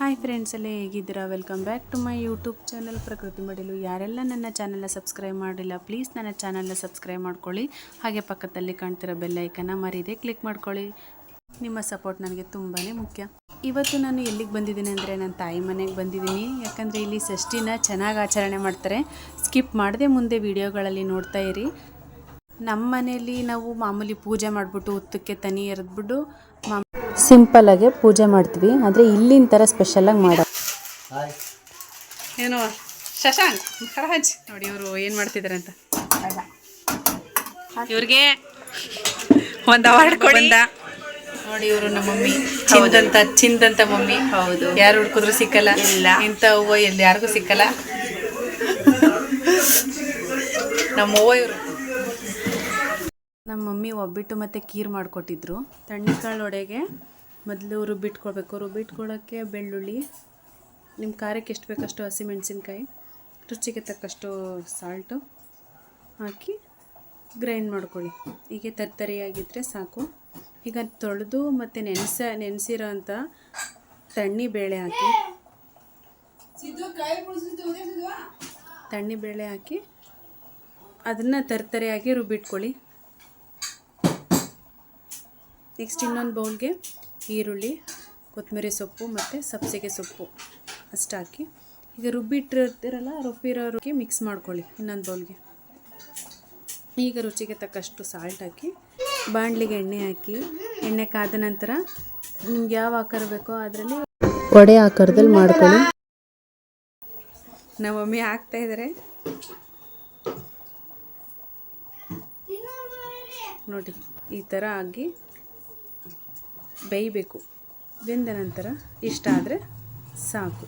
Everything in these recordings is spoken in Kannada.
ಹಾಯ್ ಫ್ರೆಂಡ್ಸ್ ಎಲ್ಲ ಹೇಗಿದ್ದೀರಾ? Welcome back to my YouTube channel Prakruti Madilu. ಯಾರೆಲ್ಲ ನನ್ನ ಚಾನಲ್ನ ಸಬ್ಸ್ಕ್ರೈಬ್ ಮಾಡಿಲ್ಲ ಪ್ಲೀಸ್ ನನ್ನ ಚಾನಲ್ನ ಸಬ್ಸ್ಕ್ರೈಬ್ ಮಾಡ್ಕೊಳ್ಳಿ. ಹಾಗೆ ಪಕ್ಕದಲ್ಲಿ ಕಾಣ್ತಿರೋ ಬೆಲ್ಲೈಕನ್ನ ಮರೀದೆ ಕ್ಲಿಕ್ ಮಾಡ್ಕೊಳ್ಳಿ. ನಿಮ್ಮ ಸಪೋರ್ಟ್ ನನಗೆ ತುಂಬಾ ಮುಖ್ಯ. ಇವತ್ತು ನಾನು ಎಲ್ಲಿಗೆ ಬಂದಿದ್ದೀನಿ ಅಂದರೆ ನನ್ನ ತಾಯಿ ಮನೆಗೆ ಬಂದಿದ್ದೀನಿ. ಯಾಕಂದರೆ ಇಲ್ಲಿ ಷಷ್ಠಿನ ಚೆನ್ನಾಗಿ ಆಚರಣೆ ಮಾಡ್ತಾರೆ. ಸ್ಕಿಪ್ ಮಾಡದೆ ಮುಂದೆ ವಿಡಿಯೋಗಳಲ್ಲಿ ನೋಡ್ತಾ ಇರಿ. ನಮ್ಮ ಮನೇಲಿ ನಾವು ಮಾಮೂಲಿ ಪೂಜೆ ಮಾಡಿಬಿಟ್ಟು ಉತ್ತಕ್ಕೆ ತನಿ ಎರೆದ್ಬಿಟ್ಟು ಸಿಂಪಲ್ ಆಗಿ ಪೂಜೆ ಮಾಡ್ತೀವಿ ಆದರೆ ಇಲ್ಲಿನ ಥರ ಸ್ಪೆಷಲಾಗಿ ಮಾಡೋ ಏನು ಶಶಾಂಕ್ ಮಹಾರಾಜ್ ನೋಡಿ ಇವರು ಏನು ಮಾಡ್ತಿದ್ದಾರೆ ಅಂತ. ಇವ್ರಿಗೆ ಒಂದು ಅವಾರ್ಡ್ ಕೊಡಿ. ನೋಡಿ ಇವರು ನಮ್ಮ ಮಮ್ಮಿ. ಚಿಂದಂತ ಚಿಂದಂತ ಮಮ್ಮಿ. ಹೌದು. ಯಾರು ಹುಡ್ಕಿದ್ರು ಸಿಕ್ಕಲ್ಲ. ಇಲ್ಲ. ಇಂಥ ಹೂವು ಎಲ್ಲಿ ಯಾರಿಗೂ ಸಿಕ್ಕಲ್ಲ. ನಮ್ಮ ಹೂವು ಇವರು. ನಮ್ಮ ಮಮ್ಮಿ ಒಬ್ಬಿಟ್ಟು ಮತ್ತು ಖೀರ್ ಮಾಡಿಕೊಟ್ಟಿದ್ರು. ತಣ್ಣಿಕಾಳು ಒಡೆಗೆ ಮೊದಲು ರುಬ್ಬಿಟ್ಕೊಳ್ಬೇಕು ರುಬ್ಬಿಟ್ಕೊಳ್ಳೋಕ್ಕೆ ಬೆಳ್ಳುಳ್ಳಿ ನಿಮ್ಮ ಖಾರಕ್ಕೆ ಎಷ್ಟು ಬೇಕಷ್ಟು ಹಸಿಮೆಣಸಿನ್ಕಾಯಿ ರುಚಿಗೆ ತಕ್ಕಷ್ಟು ಸಾಲ್ಟು ಹಾಕಿ ಗ್ರೈಂಡ್ ಮಾಡ್ಕೊಳ್ಳಿ. ಹೀಗೆ ತರ್ತರಿಯಾಗಿದ್ದರೆ ಸಾಕು. ಈಗ ತೊಳೆದು ಮತ್ತು ನೆನೆಸ ನೆನೆಸಿರೋ ಅಂಥ ತಣ್ಣಿ ಬೇಳೆ ಹಾಕಿ ತಣ್ಣಿ ಬೇಳೆ ಹಾಕಿ ಅದನ್ನು ತರ್ತರಿಯಾಗಿ ರುಬ್ಬಿಟ್ಕೊಳ್ಳಿ ನೆಕ್ಸ್ಟ್ ಇನ್ನೊಂದು ಬೌಲ್ಗೆ ಈರುಳ್ಳಿ, ಕೊತ್ತಂಬರಿ ಸೊಪ್ಪು ಮತ್ತು ಸಬ್ಸಿಗೆ ಸೊಪ್ಪು ಅಷ್ಟು ಹಾಕಿ. ಈಗ ರುಬ್ಬಿಟ್ಟಿರ್ತೀರಲ್ಲ ರುಬ್ಬಿರೋರಿಗೆ ಮಿಕ್ಸ್ ಮಾಡ್ಕೊಳ್ಳಿ ಇನ್ನೊಂದು ಬೌಲ್ಗೆ. ಈಗ ರುಚಿಗೆ ತಕ್ಕಷ್ಟು ಸಾಲ್ಟ್ ಹಾಕಿ, ಬಾಣಲಿಗೆ ಎಣ್ಣೆ ಹಾಕಿ, ಎಣ್ಣೆ ಕಾದ ನಂತರ ನಿಮ್ಗೆ ಯಾವ ಆಕಾರ ಬೇಕೋ ಅದರಲ್ಲಿ ವಡೆ ಆಕಾರದಲ್ಲಿ ಮಾಡ್ಕೊಳ್ಳಿ. ನಮ್ಮ ಮಮ್ಮಿ ಹಾಕ್ತಾ ಇದ್ದಾರೆ ನೋಡಿ, ಈ ಥರ ಆಗಿ ಬೇಯಬೇಕು. ಬೆಂದ ನಂತರ ಇಷ್ಟ ಆದರೆ ಸಾಕು.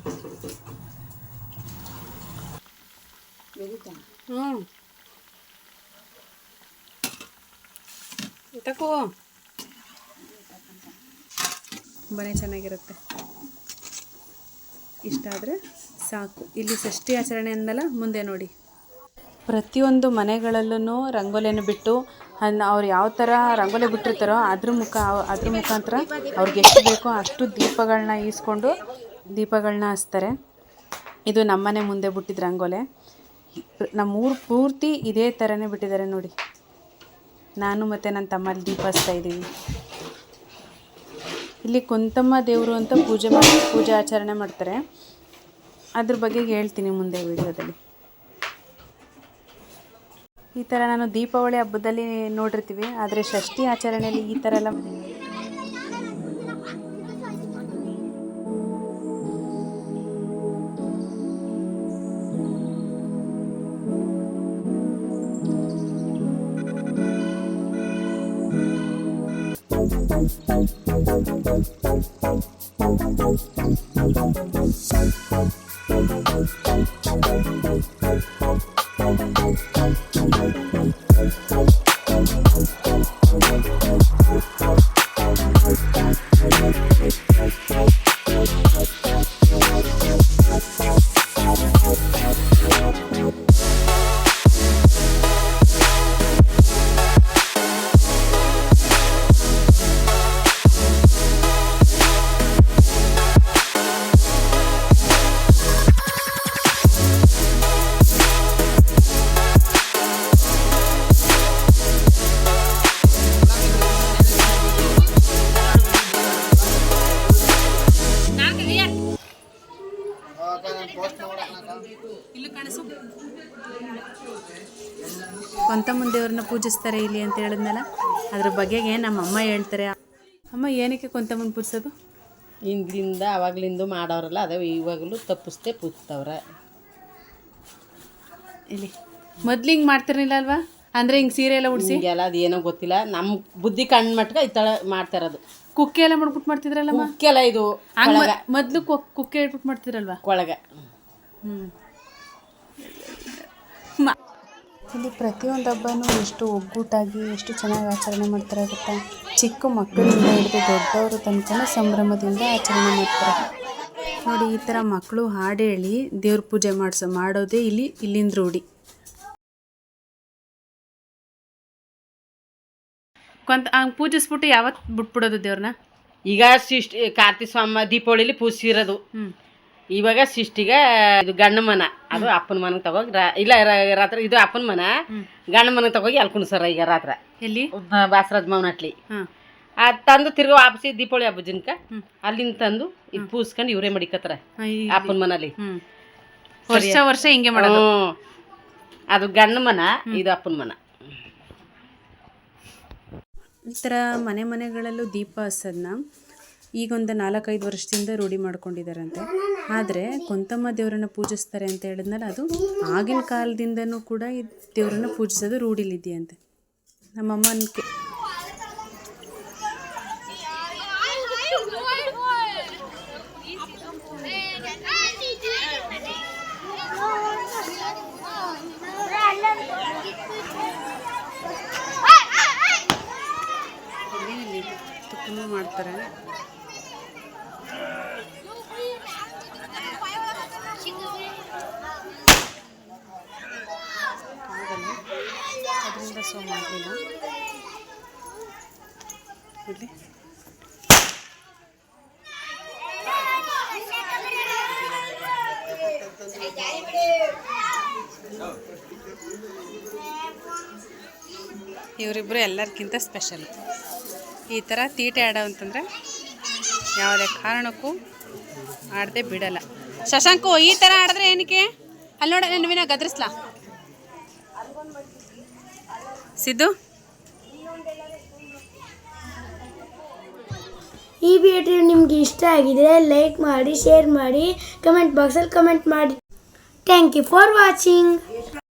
ಹ್ಞೂ ತಕೋ. ತುಂಬಾ ಚೆನ್ನಾಗಿರುತ್ತೆ. ಇಷ್ಟ ಆದರೆ ಸಾಕು. ಇಲ್ಲಿ ಷಷ್ಠಿ ಆಚರಣೆ ಅಂದಲ್ಲ ಮುಂದೆ ನೋಡಿ. ಪ್ರತಿಯೊಂದು ಮನೆಗಳಲ್ಲೂ ರಂಗೋಲಿಯನ್ನು ಬಿಟ್ಟು ಅನ್ನ ಅವ್ರು ಯಾವ ಥರ ರಂಗೋಲಿ ಬಿಟ್ಟಿರ್ತಾರೋ ಅದ್ರ ಮುಖ, ಅದ್ರ ಮುಖಾಂತರ ಅವ್ರಿಗೆ ಎಷ್ಟು ಬೇಕೋ ಅಷ್ಟು ದೀಪಗಳನ್ನ ಈಸ್ಕೊಂಡು ದೀಪಗಳನ್ನ ಹಚ್ತಾರೆ. ಇದು ನಮ್ಮನೆ ಮುಂದೆ ಬಿಟ್ಟಿದ್ದು ರಂಗೋಲೆ. ನಮ್ಮೂರು ಪೂರ್ತಿ ಇದೇ ಥರನೇ ಬಿಟ್ಟಿದ್ದಾರೆ ನೋಡಿ. ನಾನು ಮತ್ತು ನನ್ನ ತಮ್ಮಲ್ಲಿ ದೀಪ ಹಚ್ತಾ ಇದ್ದೀವಿ. ಇಲ್ಲಿ ಕುಂತಮ್ಮ ದೇವರು ಅಂತ ಪೂಜೆ ಮಾಡಿ, ಪೂಜೆ ಆಚರಣೆ ಮಾಡ್ತಾರೆ. ಅದ್ರ ಬಗ್ಗೆ ಹೇಳ್ತೀನಿ ಮುಂದೆ ವಿಡಿಯೋದಲ್ಲಿ. ಈ ಥರ ನಾನು ದೀಪಾವಳಿ ಹಬ್ಬದಲ್ಲಿ ನೋಡಿರ್ತೀವಿ ಆದರೆ ಷಷ್ಠಿ ಆಚರಣೆಯಲ್ಲಿ ಈ ಥರ ಎಲ್ಲ Thank you. ಕೊಂತಮ್ಮನ ದೇವ್ರನ್ನ ಪೂಜಿಸ್ತಾರೆ ಇಲ್ಲಿ ಅಂತ ಹೇಳಿದ್ನಲ್ಲ ಅದ್ರ ಬಗೆಗೆ ನಮ್ಮ ಅಮ್ಮ ಹೇಳ್ತಾರೆ. ಅಮ್ಮ ಏನಕ್ಕೆ ಕೊಂತಮ್ಮನ ಪೂಜಿಸೋದು? ಹಿಂದಿಂದ ಅವಾಗ್ಲಿಂದ ಮಾಡೋರಲ್ಲ ಅದೇ ಇವಾಗಲೂ ತಪ್ಪಿಸ್ದೆ ಪೂಜ್ತವ್ರೆ. ಇಲ್ಲಿ. ಮೊದ್ಲು ಹಿಂಗೆ ಮಾಡ್ತಿರ್ಲಿಲ್ಲ ಅಲ್ವಾ? ಅಂದರೆ ಹಿಂಗೆ ಸೀರೆ ಎಲ್ಲ ಉಡಿಸಿ? ಹಿಂಗೆಲ್ಲ ಅದೇನೋ ಗೊತ್ತಿಲ್ಲ. ನಮ್ಮ ಬುದ್ಧಿ ಕಣ್ಣು ಮಟ್ಕ ಈ ಥರ ಮಾಡ್ತಾರದು. ಕುಕ್ಕೆ ಎಲ್ಲ ಮಾಡ್ಬಿಟ್ಟು ಮಾಡ್ತಿದ್ರಲ್ಲ ಮುಕ್ಕೆಲ್ಲ ಇದು ಮೊದಲು ಕುಕ್ಕೆ ಇಟ್ಬಿಟ್ಟು ಮಾಡ್ತಿದ್ರಲ್ವಾ? ಕೊಳಗ ಹ್ಞೂ ಇಲ್ಲಿ ಪ್ರತಿಯೊಂದು ಹಬ್ಬನೂ ಎಷ್ಟು ಒಗ್ಗೂಟಾಗಿ ಎಷ್ಟು ಚೆನ್ನಾಗಿ ಆಚರಣೆ ಮಾಡ್ತಾರೆ ಗೊತ್ತಾ? ಚಿಕ್ಕ ಮಕ್ಕಳಿಂದ ಹಿಡಿದು ದೊಡ್ಡವರು ತನಕ ಸಂಭ್ರಮದಿಂದ ಆಚರಣೆ ಮಾಡ್ತಾರೆ. ನೋಡಿ ಈ ಥರ ಮಕ್ಕಳು ಹಾಡು ಹೇಳಿ ದೇವ್ರ ಪೂಜೆ ಮಾಡಿಸೋ ಮಾಡೋದೇ ಇಲ್ಲಿ ಇಲ್ಲಿಂದ ರೂಢಿ. ಕೊಂತ ಹಂಗೆ ಪೂಜಿಸ್ಬಿಟ್ಟು ಯಾವತ್ತು ಬಿಟ್ಬಿಡೋದು ದೇವ್ರನ್ನ? ಈಗ ಸಿಷ್ಟಿ ಕಾರ್ತಿಕ ಸ್ವಾಮ ದೀಪಾವಳಿಲಿ ಪೂಜಿಸಿರೋದು. ಹ್ಞೂ ಇವಾಗ ಸಿಷ್ಟಿಗೆ ಇದು ಗಂಡ ಮನ. ಅದು ಅಪ್ಪನ ಮನ ತಗೋಗಿ ರಾ- ಇಲ್ಲ ರ- ರಾತ್ರಿ ಇದು ಅಪ್ಪನ ಮನ. ಗಂಡ ಮನ ತಗೋಗಿ ಅಲ್ಲಿ ಕುಣ್ಸರ ಈಗ ರಾತ್ರಿ. ಎಲ್ಲಿ? ಬಾಸರಾಜ್ ಮಾವನಟ್ಲಿ ಹಾಂ. ಅದು ತಂದು ತಿರ್ಗ ವಾಪಸಿ ದೀಪಾವಳಿ ಹಬ್ಬ ಜನಕ ಅಲ್ಲಿಂದ ತಂದು ಇದು ಪೂಸ್ಕೊಂಡು ಇವರೇ ಮಡಿಕತ್ತಾರ ಅಪ್ಪನ ಮನಲ್ಲಿ. ಹ್ಞೂ ವರ್ಷ ವರ್ಷ ಹಿಂಗೆ ಮಾಡೋದು. ಹ್ಮ್. ಅದು ಗಂಡ ಮನ ಇದು ಅಪ್ಪನ ಮನ. ಈ ಥರ ಮನೆ ಮನೆಗಳಲ್ಲೂ ದೀಪ ಹಸೋದನ್ನ ಈಗೊಂದು ನಾಲ್ಕೈದು ವರ್ಷದಿಂದ ರೂಢಿ ಮಾಡ್ಕೊಂಡಿದ್ದಾರಂತೆ ಆದರೆ ಕೊಂತಮ್ಮ ದೇವರನ್ನು ಪೂಜಿಸ್ತಾರೆ ಅಂತ ಹೇಳಿದ್ನಲ್ಲ ಅದು ಆಗಿನ ಕಾಲದಿಂದನೂ ಕೂಡ ಈ ದೇವರನ್ನು ಪೂಜಿಸೋದು ರೂಢಿಲಿದೆಯಂತೆ. ನಮ್ಮಮ್ಮನ ಕೆ ಮಾಡ್ತಾರೆ. ಸೊ ಮಾಡಲಿಲ್ಲ ಇಲ್ಲಿ ಇವರಿಬ್ಬರು ಎಲ್ಲರಿಗಿಂತ ಸ್ಪೆಷಲ್ ಈ ಥರ ತೀಟೆ ಆಡೋ ಅಂತಂದರೆ ಯಾವುದೇ ಕಾರಣಕ್ಕೂ ಆಡದೆ ಬಿಡಲ್ಲ. ಶಶಾಂಕು, ಈ ಥರ ಆಡಿದ್ರೆ ಏನಕ್ಕೆ? ಅಲ್ಲಿ ನೋಡ ಗದರಿಸ್ಲಾ ಗದ್ರಿಸ್ಲಾ. ಸಿದ್ದು? ಈ ವಿಡಿಯೋ ನಿಮಗೆ ಇಷ್ಟ ಆಗಿದ್ರೆ ಲೈಕ್ ಮಾಡಿ, ಶೇರ್ ಮಾಡಿ, ಕಮೆಂಟ್ ಬಾಕ್ಸಲ್ಲಿ ಕಮೆಂಟ್ ಮಾಡಿ. Thank you for watching